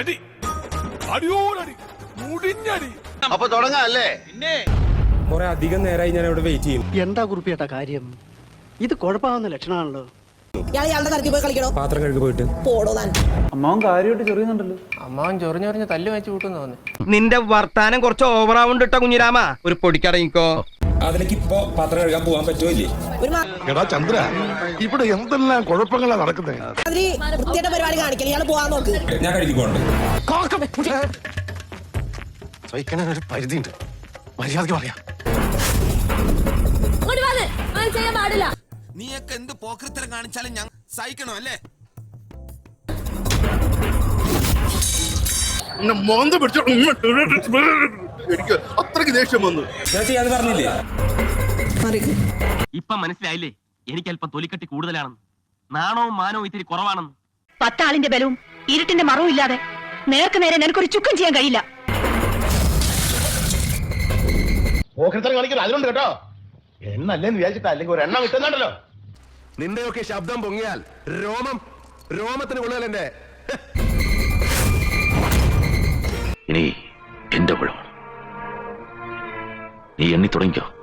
അടി. അടിയോടടി. മുടിഞ്ഞടി. അപ്പൊ തുടങ്ങാം അല്ലേ കുറെ അധികം നേരമായി ഞാൻ ഇവിടെ വെയിറ്റ് ചെയ്യും. എന്താ കുറിപ്പിയേട്ട കാര്യം? ഇത് കുഴപ്പമാവുന്ന ലക്ഷണമാണല്ലോ. പാത്രം കഴുകി പോയിട്ട്. പോടോ താൻ. അമ്മാവൻ കാര്യമായിട്ട് ചെറിയുന്നുണ്ടല്ലോ. അമ്മാവൻ ചൊറിഞ്ഞൊറിഞ്ഞ് തല്ല് വെച്ച് കൂട്ടുന്നു നിന്റെ വർത്താനം കുറച്ച് ഓവറാവുണ്ട് കേട്ടോ കുഞ്ഞിരാമ. ഒരു പൊടിക്കടങ്ങിക്കോ അതിലേക്ക് ഇപ്പൊ പാത്രം കഴുകാൻ പോകാൻ പറ്റുമോ ഇല്ലേ എടാ ചന്ദ്ര ഇവിടെ എന്തെല്ലാം കുഴപ്പങ്ങളാ നടക്കുന്നത് മാതിരി വൃത്തിയായിട്ട പരിപാടി കാണിക്കൽ ഇയാൾ പോവാൻ നോക്ക്. ഞാൻ കഴുകിക്കോണ്ട് സഹിക്കണ ഒരു പരിധിയുണ്ട്. മര്യാദയ്ക്ക് പറയാം. നീയൊക്കെ എന്ത് പോക്കൃത്തരം കാണിച്ചാലും ഞാൻ സഹിക്കണം അല്ലേ? മോന്ത പിടിച്ചു എനിക്ക് അത്രയ്ക്ക് ദേഷ്യം വന്നു ചെയ്യാന്ന് പറഞ്ഞില്ലേ. ഇപ്പൊ മനസ്സിലായില്ലേ എനിക്ക് അല്പം തൊലിക്കട്ടി കൂടുതലാണെന്ന് നാണവും മാനവും ഇത്തിരി കുറവാണെന്ന് പത്താളിന്റെ ബലവും ഇരുട്ടിന്റെ മറവും ഇല്ലാതെ നേർക്ക് നേരെ നിനക്കൊരു ചുക്കം ചെയ്യാൻ കഴിയില്ല അതിലുണ്ട് കേട്ടോ എണ്ണല്ലേന്ന് വിചാരിച്ചിട്ടാ അല്ലെങ്കിൽ ഒരു എണ്ണം കിട്ടുന്നുണ്ടല്ലോ നിന്റെയൊക്കെ ശബ്ദം പൊങ്ങിയാൽ രോമം രോമത്തിന് കൊള്ളാലെന്റെ ഇനി എന്റെ പഴം? നീ എണ്ണി തുടങ്ങിക്കോ.